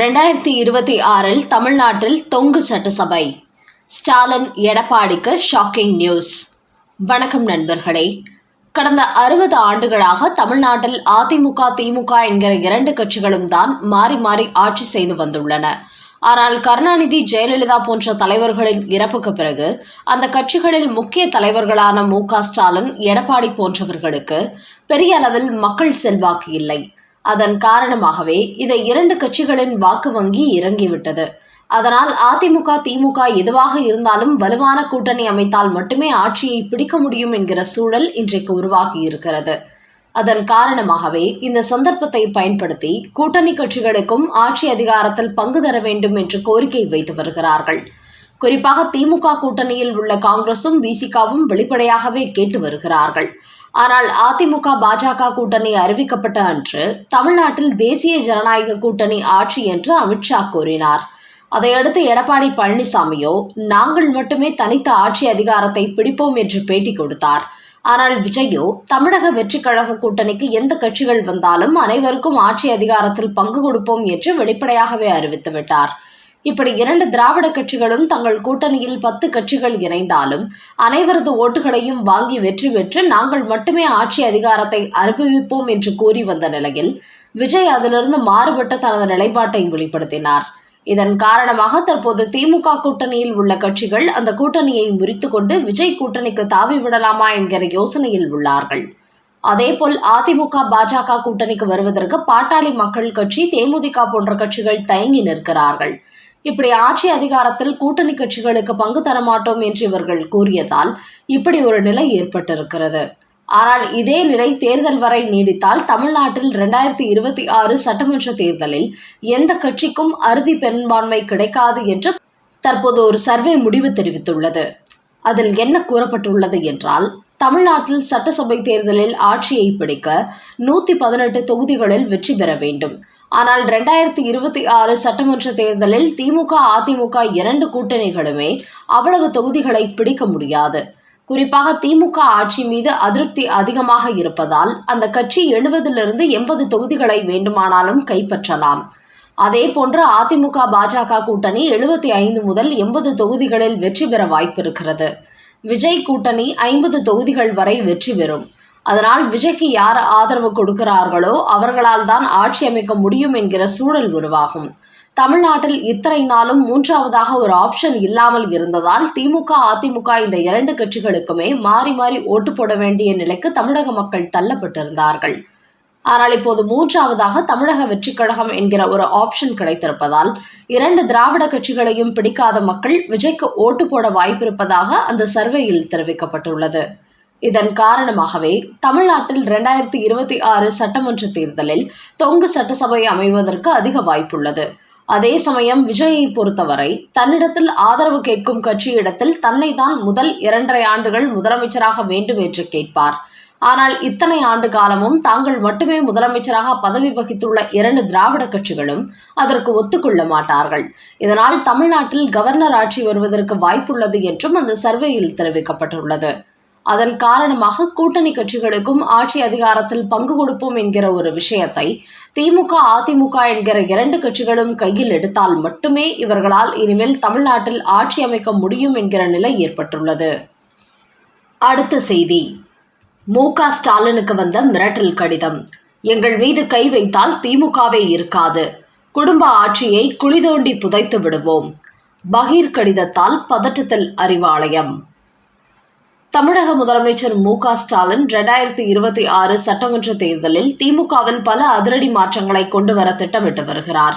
ரெண்டாயிரத்தி இருபத்தி ஆறில் தமிழ்நாட்டில் தொங்கு சட்டசபை. ஸ்டாலின் எடப்பாடிக்கு ஷாக்கிங் நியூஸ். வணக்கம் நண்பர்களே. கடந்த அறுபது ஆண்டுகளாக தமிழ்நாட்டில் அதிமுக திமுக என்கிற இரண்டு கட்சிகளும் தான் மாறி மாறி ஆட்சி செய்து வந்துள்ளன. ஆனால் கருணாநிதி ஜெயலலிதா போன்ற தலைவர்களின் இறப்புக்கு பிறகு அந்த கட்சிகளில் முக்கிய தலைவர்களான மு ஸ்டாலின் எடப்பாடி போன்றவர்களுக்கு பெரிய அளவில் மக்கள் செல்வாக்கு இல்லை. அதன் காரணமாகவே இதை இரண்டு கட்சிகளின் வாக்கு வங்கி இறங்கிவிட்டது. அதனால் அதிமுக திமுக எதுவாக இருந்தாலும் வலுவான கூட்டணி அமைத்தால் மட்டுமே ஆட்சியை பிடிக்க முடியும் என்கிற சூழல் இன்றைக்கு உருவாகி இருக்கிறது. அதன் காரணமாகவே இந்த சந்தர்ப்பத்தை பயன்படுத்தி கூட்டணி கட்சிகளுக்கும் ஆட்சி அதிகாரத்தில் பங்கு தர வேண்டும் என்று கோரிக்கை வைத்து வருகிறார்கள். குறிப்பாக திமுக கூட்டணியில் உள்ள காங்கிரசும் விசிகாவும் வெளிப்படையாகவே கேட்டு வருகிறார்கள். ஆனால் அதிமுக பாஜக கூட்டணி அறிவிக்கப்பட்ட அன்று தமிழ்நாட்டில் தேசிய ஜனநாயக கூட்டணி ஆட்சி என்று அமித்ஷா கூறினார். அதையடுத்து எடப்பாடி பழனிசாமியோ நாங்கள் மட்டுமே தனித்த ஆட்சி அதிகாரத்தை பிடிப்போம் என்று பேட்டி கொடுத்தார். ஆனால் விஜயோ தமிழக வெற்றிக் கழக கூட்டணிக்கு எந்த கட்சிகள் வந்தாலும் அனைவருக்கும் ஆட்சி அதிகாரத்தில் பங்கு கொடுப்போம் என்று வெளிப்படையாகவே அறிவித்துவிட்டார் இப்படி இரண்டு திராவிட கட்சிகளும் தங்கள் கூட்டணியில் பத்து கட்சிகள் இணைந்தாலும் அனைவரது ஓட்டுகளையும் வாங்கி வெற்றி பெற்று நாங்கள் மட்டுமே ஆட்சி அதிகாரத்தை அனுபவிப்போம் என்று கூறி வந்த நிலையில் விஜய் அதிலிருந்து மாறுபட்ட தனது நிலைப்பாட்டை வெளிப்படுத்தினார். இதன் காரணமாக தற்போது திமுக கூட்டணியில் உள்ள கட்சிகள் அந்த கூட்டணியை முறித்துக்கொண்டு விஜய் கூட்டணிக்கு தாவி விடலாமா என்கிற யோசனையில் உள்ளார்கள். அதேபோல் அதிமுக பாஜக கூட்டணிக்கு வருவதற்கு பாட்டாளி மக்கள் கட்சி தேமுதிக போன்ற கட்சிகள் தயங்கி நிற்கிறார்கள். இப்படி ஆட்சி அதிகாரத்தில் கூட்டணி கட்சிகளுக்கு பங்கு தரமாட்டோம் என்று இவர்கள் கூறியதால் இப்படி ஒரு நிலை ஏற்பட்டிருக்கிறது. ஆனால் இதே நிலை தேர்தல் வரை நீடித்தால் தமிழ்நாட்டில் இரண்டாயிரத்தி இருபத்தி ஆறு சட்டமன்ற தேர்தலில் எந்த கட்சிக்கும் அறுதி பெரும்பான்மை கிடைக்காது என்று தற்போது ஒரு சர்வே முடிவு தெரிவித்துள்ளது. அதில் என்ன கூறப்பட்டுள்ளது என்றால் தமிழ்நாட்டில் சட்டசபை தேர்தலில் ஆட்சியை பிடிக்க நூற்றி பதினெட்டு தொகுதிகளில் வெற்றி பெற வேண்டும். ஆனால் ரெண்டாயிரத்தி இருபத்தி ஆறு சட்டமன்ற தேர்தலில் திமுக அதிமுக இரண்டு கூட்டணிகளுமே அவ்வளவு தொகுதிகளை பிடிக்க முடியாது. குறிப்பாக திமுக ஆட்சி மீது அதிருப்தி அதிகமாக இருப்பதால் அந்த கட்சி எழுபதிலிருந்து எண்பது தொகுதிகளை வேண்டுமானாலும் கைப்பற்றலாம். அதே போன்று அதிமுக பாஜக கூட்டணி எழுபத்தி ஐந்து முதல் எண்பது தொகுதிகளில் வெற்றி பெற வாய்ப்பிருக்கிறது. விஜய் கூட்டணி ஐம்பது தொகுதிகள் வரை வெற்றி பெறும். அதனால் விஜய்க்கு யார் ஆதரவு கொடுக்கிறார்களோ அவர்களால் தான் ஆட்சி அமைக்க முடியும் என்கிற சூழல் உருவாகும். தமிழ்நாட்டில் இத்தனை நாளும் மூன்றாவதாக ஒரு ஆப்ஷன் இல்லாமல் இருந்ததால் திமுக அதிமுக இந்த இரண்டு கட்சிகளுக்குமே மாறி மாறி ஓட்டு போட வேண்டிய நிலைக்கு தமிழக மக்கள் தள்ளப்பட்டிருந்தார்கள். ஆனால் இப்போது மூன்றாவதாக தமிழக வெற்றிக் கழகம் என்கிற ஒரு ஆப்ஷன் கிடைத்திருப்பதால் இரண்டு திராவிட கட்சிகளையும் பிடிக்காத மக்கள் விஜய்க்கு ஓட்டு போட வாய்ப்பிருப்பதாக அந்த சர்வேயில் தெரிவிக்கப்பட்டுள்ளது. இதன் காரணமாகவே தமிழ்நாட்டில் இரண்டாயிரத்தி இருபத்தி ஆறு சட்டமன்ற தேர்தலில் தொங்கு சட்டசபை அமைவதற்கு அதிக வாய்ப்புள்ளது. அதே சமயம் விஜயை பொறுத்தவரை தன்னிடத்தில் ஆதரவு கேட்கும் கட்சியிடத்தில் தன்னை தான் முதல் இரண்டரை ஆண்டுகள் முதலமைச்சராக வேண்டும் என்று கேட்பார். ஆனால் இத்தனை ஆண்டு காலமும் தாங்கள் மட்டுமே முதலமைச்சராக பதவி வகித்துள்ள இரண்டு திராவிட கட்சிகளும் அதற்கு ஒத்துக்கொள்ள மாட்டார்கள். இதனால் தமிழ்நாட்டில் கவர்னர் ஆட்சி வருவதற்கு வாய்ப்புள்ளது என்றும் அந்த சர்வேயில் தெரிவிக்கப்பட்டுள்ளது. அதன் காரணமாக கூட்டணி கட்சிகளுக்கும் ஆட்சி அதிகாரத்தில் பங்கு கொடுப்போம் என்கிற ஒரு விஷயத்தை திமுக அதிமுக என்கிற இரண்டு கட்சிகளும் கையில் எடுத்தால் மட்டுமே இவர்களால் இனிமேல் தமிழ்நாட்டில் ஆட்சி அமைக்க முடியும் என்கிற நிலை ஏற்பட்டுள்ளது. அடுத்த செய்தி. மு க ஸ்டாலினுக்கு வந்த மிரட்டல் கடிதம். எங்கள் மீது கை வைத்தால் திமுகவே இருக்காது. குடும்ப ஆட்சியை குழி தோண்டி புதைத்து விடுவோம். பகீர் கடிதத்தால் பதற்றத்தில் அறிவாலயம். தமிழக முதலமைச்சர் மு க ஸ்டாலின் இரண்டாயிரத்தி இருபத்தி ஆறு சட்டமன்ற தேர்தலில் திமுகவில் பல அதிரடி மாற்றங்களை கொண்டு வர திட்டமிட்டு வருகிறார்.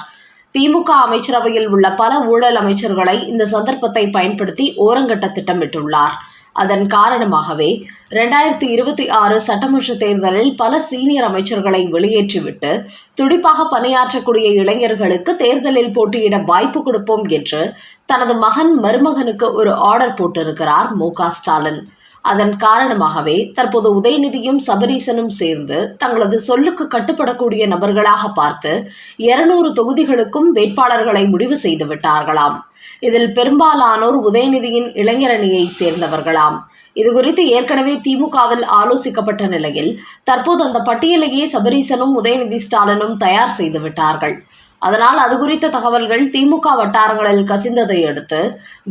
திமுக அமைச்சரவையில் உள்ள பல ஊழல் அமைச்சர்களை இந்த சந்தர்ப்பத்தை பயன்படுத்தி ஓரங்கட்ட திட்டமிட்டுள்ளார். அதன் காரணமாகவே இரண்டாயிரத்தி இருபத்தி ஆறு சட்டமன்ற தேர்தலில் பல சீனியர் அமைச்சர்களை வெளியேற்றிவிட்டு துடிப்பாக பணியாற்றக்கூடிய இளைஞர்களுக்கு தேர்தலில் போட்டியிட வாய்ப்பு கொடுப்போம் என்று தனது மகன் மருமகனுக்கு ஒரு ஆர்டர் போட்டிருக்கிறார் மு க ஸ்டாலின். அதன் காரணமாகவே தற்போது உதயநிதியும் சபரீசனும் சேர்ந்து தங்களது சொல்லுக்கு கட்டுப்படக்கூடிய நபர்களாக பார்த்து இருநூறு தொகுதிகளுக்கும் வேட்பாளர்களை முடிவு செய்து விட்டார்களாம். இதில் பெரும்பாலானோர் உதயநிதியின் இளைஞரணியை சேர்ந்தவர்களாம். இதுகுறித்து ஏற்கனவே திமுகவில் ஆலோசிக்கப்பட்ட நிலையில் தற்போது அந்த பட்டியலையே சபரீசனும் உதயநிதி ஸ்டாலினும் தயார் செய்து விட்டார்கள். அதனால் அது குறித்த தகவல்கள் திமுக வட்டாரங்களில் கசிந்ததை அடுத்து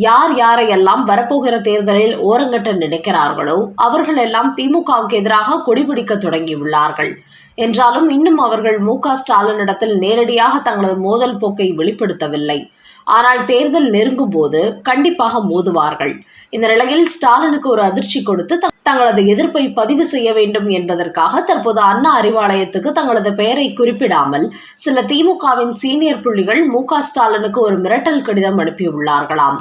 யார் யாரையெல்லாம் வரப்போகிற தேர்தலில் ஓரங்கட்ட நினைக்கிறார்களோ அவர்கள் எல்லாம் திமுகவுக்கு எதிராக கொடிபிடிக்க தொடங்கியுள்ளார்கள். என்றாலும் இன்னும் அவர்கள் மு க ஸ்டாலினிடத்தில் நேரடியாக தங்களது மோதல் போக்கை வெளிப்படுத்தவில்லை. ஆனால் தேர்தல் நெருங்கும் போது கண்டிப்பாக மோதுவார்கள். இந்த நிலையில் ஸ்டாலினுக்கு ஒரு அதிர்ச்சி கொடுத்து தங்களது எதிர்ப்பை பதிவு செய்ய வேண்டும் என்பதற்காக தற்போது அண்ணா அறிவாலயத்துக்கு தங்களது பெயரை குறிப்பிடாமல் சில திமுகவின் சீனியர் புள்ளிகள் மு ஸ்டாலினுக்கு ஒரு மிரட்டல் கடிதம் அனுப்பியுள்ளார்களாம்.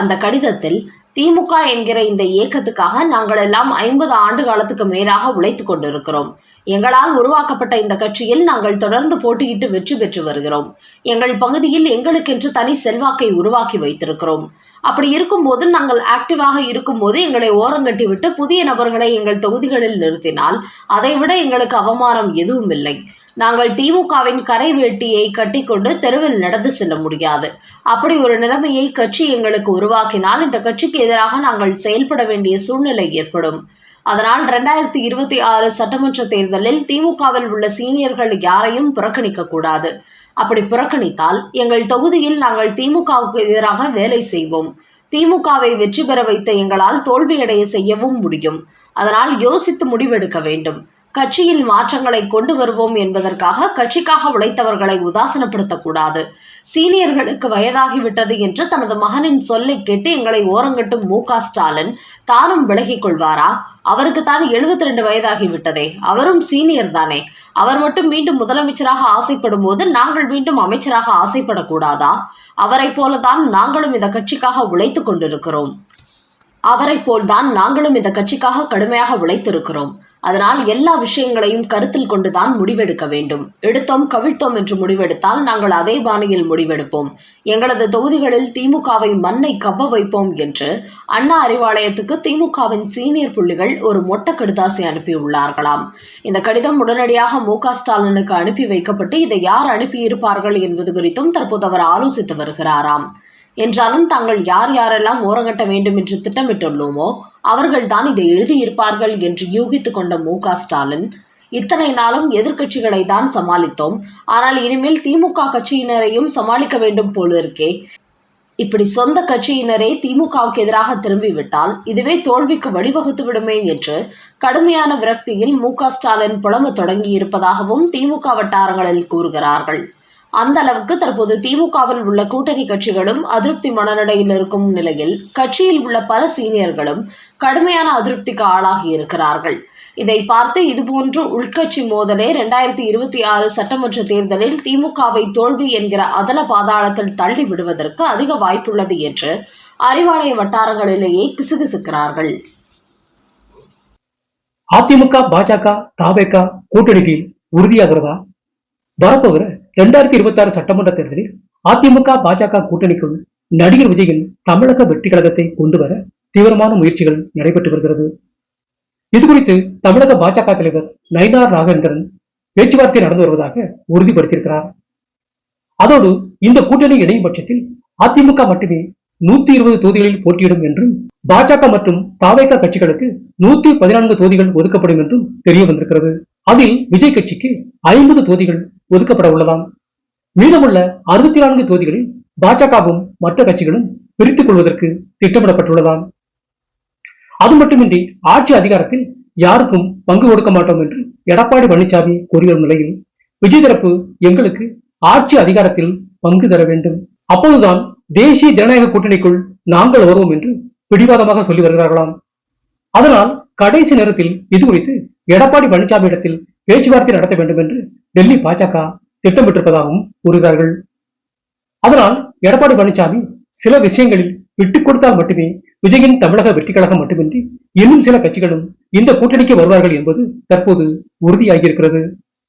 அந்த கடிதத்தில் திமுக என்கிற இந்த இயக்கத்துக்காக நாங்கள் எல்லாம் ஐம்பது ஆண்டு காலத்துக்கு மேலாக உழைத்துக் கொண்டிருக்கிறோம். எங்களால் உருவாக்கப்பட்ட இந்த கட்சியில் நாங்கள் தொடர்ந்து போட்டியிட்டு வெற்றி பெற்று வருகிறோம். எங்கள் பகுதியில் எங்களுக்கென்று தனி செல்வாக்கை உருவாக்கி வைத்திருக்கிறோம். அப்படி இருக்கும்போது நாங்கள் ஆக்டிவாக இருக்கும்போது எங்களை ஓரங்கட்டி விட்டு புதிய நபர்களை எங்கள் தொகுதிகளில் நிறுத்தினால் அதைவிட எங்களுக்கு அவமானம் எதுவும் இல்லை. நாங்கள் திமுகவின் கரை வேட்டியை கட்டிக்கொண்டு தெருவில் நடந்து செல்ல முடியாது. அப்படி ஒரு நிலைமையை கட்சி எங்களுக்கு உருவாக்கினால் இந்த கட்சிக்கு எதிராக நாங்கள் செயல்பட வேண்டிய சூழ்நிலை ஏற்படும். அதனால் ரெண்டாயிரத்தி இருபத்தி ஆறு சட்டமன்ற தேர்தலில் திமுகவில் உள்ள சீனியர்கள் யாரையும் புறக்கணிக்க கூடாது. அப்படி புறக்கணித்தால் எங்கள் தொகுதியில் நாங்கள் திமுகவுக்கு எதிராக வேலை செய்வோம். திமுகவை வெற்றி பெற வைத்த எங்களால் தோல்வியடைய செய்யவும் முடியும். அதனால் யோசித்து முடிவெடுக்க வேண்டும். கட்சியில் மாற்றங்களை கொண்டு வருவோம் என்பதற்காக கட்சிக்காக உழைத்தவர்களை உதாசனப்படுத்தக்கூடாது. சீனியர்களுக்கு வயதாகிவிட்டது என்று தனது மகனின் சொல்லை கேட்டு எங்களை ஓரங்கட்டும் மு. க. ஸ்டாலின் தானும் விலகிக் கொள்வாரா? அவருக்கு தான் எழுபத்தி ரெண்டு வயதாகிவிட்டதே. அவரும் சீனியர் தானே. அவர் மட்டும் மீண்டும் முதலமைச்சராக ஆசைப்படும் போது நாங்கள் மீண்டும் அமைச்சராக ஆசைப்படக்கூடாதா? அவரைப் போலதான் நாங்களும் இந்த கட்சிக்காக உழைத்துக் கொண்டிருக்கிறோம். அவரைப் போல்தான் நாங்களும் இந்த கட்சிக்காக கடுமையாக உழைத்திருக்கிறோம். அதனால் எல்லா விஷயங்களையும் கருத்தில் கொண்டுதான் முடிவெடுக்க வேண்டும். எடுத்தோம் கவிழ்த்தோம் என்று முடிவெடுத்தால் நாங்கள் அதே பாணியில் முடிவெடுப்போம். எங்களது தொகுதிகளில் திமுகவை மண்ணை கவ்வ வைப்போம் என்று அண்ணா அறிவாலயத்துக்கு திமுகவின் சீனியர் புள்ளிகள் ஒரு மொட்ட கடிதாசி அனுப்பியுள்ளார்களாம். இந்த கடிதம் உடனடியாக மு ஸ்டாலினுக்கு அனுப்பி வைக்கப்பட்டு இதை யார் அனுப்பியிருப்பார்கள் என்பது குறித்தும் தற்போது அவர் ஆலோசித்து வருகிறாராம். என்றாலும் தாங்கள் யார் யாரெல்லாம் ஓரங்கட்ட வேண்டும் என்று திட்டமிட்டுள்ளோமோ அவர்கள்தான் இதை எழுதியிருப்பார்கள் என்று யூகித்துக் கொண்ட மு ஸ்டாலின் இத்தனை நாளும் எதிர்கட்சிகளை தான் சமாளித்தோம். ஆனால் இனிமேல் திமுக கட்சியினரையும் சமாளிக்க வேண்டும் போல இருக்கே. இப்படி சொந்த கட்சியினரே திமுகவுக்கு எதிராக திரும்பிவிட்டால் இதுவே தோல்விக்கு வழிவகுத்து விடுமே என்று கடுமையான விரக்தியில் மு ஸ்டாலின் புலம்ப தொடங்கி இருப்பதாகவும் திமுக வட்டாரங்களில் கூறுகிறார்கள். அந்த அளவுக்கு தற்போது திமுகவில் உள்ள கூட்டணி கட்சிகளும் அதிருப்தி மனநிலையில் இருக்கும் நிலையில் கட்சியில் உள்ள பல சீனியர்களும் கடுமையான அதிருப்திக்கு ஆளாகி இருக்கிறார்கள். இதை பார்த்து இதுபோன்று உள்கட்சி மோதலே ரெண்டாயிரத்தி இருபத்தி ஆறு சட்டமன்ற தேர்தலில் திமுகவை தோல்வி என்கிற அதல பாதாளத்தில் தள்ளி விடுவதற்கு அதிக வாய்ப்புள்ளது என்று அறிவாலய வட்டாரங்களிலேயே கிசுகிசுக்கிறார்கள். அதிமுக பாஜக தாவேக கூட்டணிக்கு உறுதியாகிறதா? வரப்போகிற இரண்டாயிரத்தி இருபத்தி ஆறு சட்டமன்ற தேர்தலில் அதிமுக பாஜக கூட்டணிக்குள் நடிகர் விஜயின் தமிழக வெற்றி கழகத்தை கொண்டு வர தீவிரமான முயற்சிகள் நடைபெற்று வருகிறது. இது குறித்து தமிழக பாஜக தலைவர் நயினார் ராகேந்திரன் பேச்சுவார்த்தை நடந்து வருவதாக உறுதிப்படுத்தியிருக்கிறார். அதோடு இந்த கூட்டணி இணையும் பட்சத்தில் அதிமுக மட்டுமே நூத்தி இருபது தொகுதிகளில் போட்டியிடும் என்றும் பாஜக மற்றும் தாவேக கட்சிகளுக்கு நூத்தி பதினான்கு தொகுதிகள் ஒதுக்கப்படும் என்றும் தெரிய வந்திருக்கிறது. அதில் விஜய் கட்சிக்கு ஐம்பது தொகுதிகள் ஒதுக்கப்பட உள்ளதாம். மீதமுள்ள அறுபத்தி நான்கு தொகுதிகளில் பாஜகவும் மற்ற கட்சிகளும் பிரித்துக் கொள்வதற்கு திட்டமிடப்பட்டுள்ளதாம். அது மட்டுமின்றி ஆட்சி அதிகாரத்தில் யாருக்கும் பங்கு கொடுக்க மாட்டோம் என்று எடப்பாடி பழனிசாமி கூறியவரும் நிலையில் விஜய் தரப்பு எங்களுக்கு ஆட்சி அதிகாரத்தில் பங்கு தர வேண்டும். அப்போதுதான் தேசிய ஜனநாயக கூட்டணிக்குள் நாங்கள் வருவோம் என்று பிடிவாதமாக சொல்லி வருகிறார்களாம். அதனால் கடைசி நேரத்தில் இது குறித்து எடப்பாடி பழனிசாமியிடத்தில் பேச்சுவார்த்தை நடத்த வேண்டும் என்று டெல்லி பாஜக திட்டமிட்டிருப்பதாகவும் கூறுகிறார்கள். அதனால் எடப்பாடி பழனிசாமி சில விஷயங்களில் விட்டுக் கொடுத்தால் மட்டுமே விஜயின் தமிழக வெற்றி கழகம் மட்டுமின்றி இன்னும் சில கட்சிகளும் இந்த கூட்டணிக்கு வருவார்கள் என்பது தற்போது உறுதியாகியிருக்கிறது.